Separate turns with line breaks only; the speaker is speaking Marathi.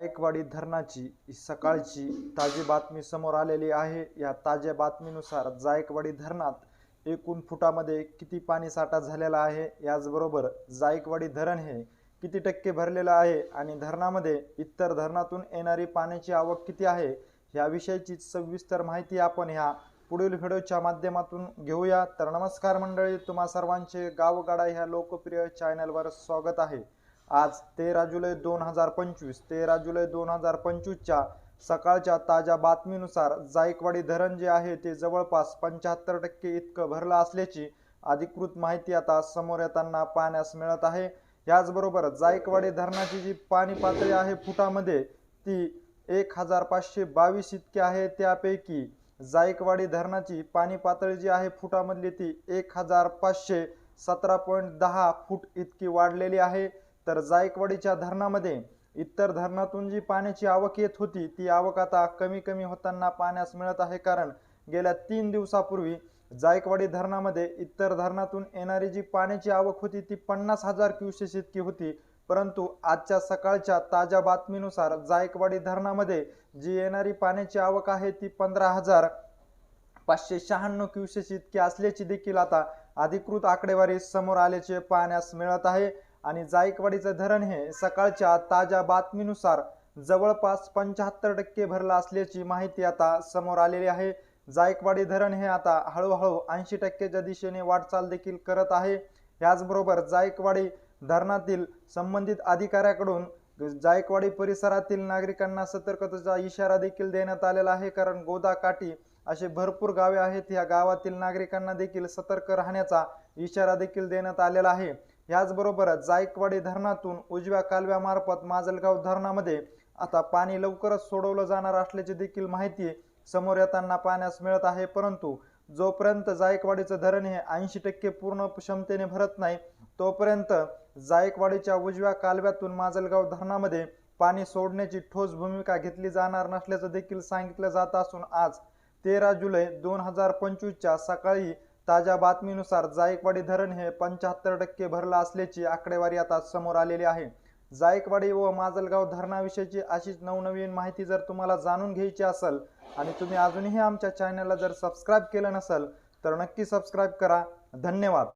जायकवाडी धरणाची सकाळची ताजी बातमी समोर आलेली आहे. या ताज्या बातमीनुसार जायकवाडी धरणात एकूण फुटामध्ये किती पाणी साठा झालेला आहे? याचबरोबर जायकवाडी धरण हे किती टक्के भरलेलं आहे? आणि धरणामध्ये इतर धरणातून येणारी पाण्याची आवक किती आहे? याविषयीची सविस्तर माहिती आपण ह्या पुढील व्हिडिओच्या माध्यमातून घेऊया. तर नमस्कार मंडळी तुम्हा सर्वांचे गावगाडा ह्या लोकप्रिय चॅनलवर स्वागत आहे. आज तेरा जुलै दोन हजार पंचवीस तेरा जुलै दोन हजार पंचवीसच्या सकाळच्या ताज्या बातमीनुसार जायकवाडी धरण जे आहे ते जवळपास पंच्याहत्तर टक्के इतकं भरलं असल्याची अधिकृत माहिती आता समोर येताना पाहण्यास मिळत आहे. याचबरोबर जायकवाडी धरणाची जी पाणी पातळी आहे फुटामध्ये ती एक हजार पाचशे बावीस इतकी आहे. त्यापैकी जायकवाडी धरणाची पाणी पातळी जी आहे फुटामधली ती एक हजार पाचशे सतरा पॉईंट दहा फूट इतकी वाढलेली आहे. तर जायकवाडीच्या धरणामध्ये इतर धरणातून जी पाण्याची आवक येत होती ती आवक आता कमी कमी होताना पाण्यास मिळत आहे. कारण गेल्या तीन दिवसापूर्वी जायकवाडी धरणामध्ये इतर धरणातून येणारी जी पाण्याची आवक होती ती पन्नास हजार क्युसेस इतकी होती. परंतु आजच्या सकाळच्या ताज्या बातमीनुसार जायकवाडी धरणामध्ये जी येणारी पाण्याची आवक आहे ती पंधरा हजार पाचशे शहाण्णव क्युसेस इतकी असल्याची देखील आता अधिकृत आकडेवारी समोर आल्याचे पाहण्यास मिळत आहे. आणि जायकवाडीचं धरण हे सकाळच्या ताज्या बातमीनुसार जवळपास पंच्याहत्तर टक्के भरलं असल्याची माहिती आता समोर आलेली आहे. जायकवाडी धरण हे आता हळूहळू ऐंशी टक्केच्या दिशेने वाटचाल देखील करत आहे. याचबरोबर जायकवाडी धरणातील संबंधित अधिकाऱ्याकडून जायकवाडी परिसरातील नागरिकांना सतर्कतेचा इशारा देखील देण्यात आलेला आहे. कारण गोदाकाठी असे भरपूर गावे आहेत. या गावातील नागरिकांना देखील सतर्क राहण्याचा इशारा देखील देण्यात आलेला आहे. याचबरोबरच जायकवाडी धरणातून उजव्या कालव्यामार्फत माजलगाव धरणामध्ये आता पाणी लवकरच सोडवलं जाणार असल्याची देखील माहिती समोर येताना पाहण्यास मिळत आहे. परंतु जोपर्यंत जायकवाडीचं धरण हे ऐंशी टक्के पूर्ण क्षमतेने भरत नाही तोपर्यंत जायकवाडीच्या उजव्या कालव्यातून माजलगाव धरणामध्ये पाणी सोडण्याची ठोस भूमिका घेतली जाणार नसल्याचं देखील सांगितलं जात असून आज तेरा जुलै दोन हजार पंचवीसच्या सकाळी ताज्या बातमीनुसार जायकवाडी धरण हे पंच्याहत्तर टक्के भरलं असल्याची आकडेवारी आता समोर आलेली आहे. जायकवाडी व माजलगाव धरणाविषयीची अशीच नवनवीन माहिती जर तुम्हाला जाणून घ्यायची असेल आणि तुम्ही अजूनही आमच्या चॅनलला जर सबस्क्राईब केलं नसेल तर नक्की सबस्क्राईब करा. धन्यवाद.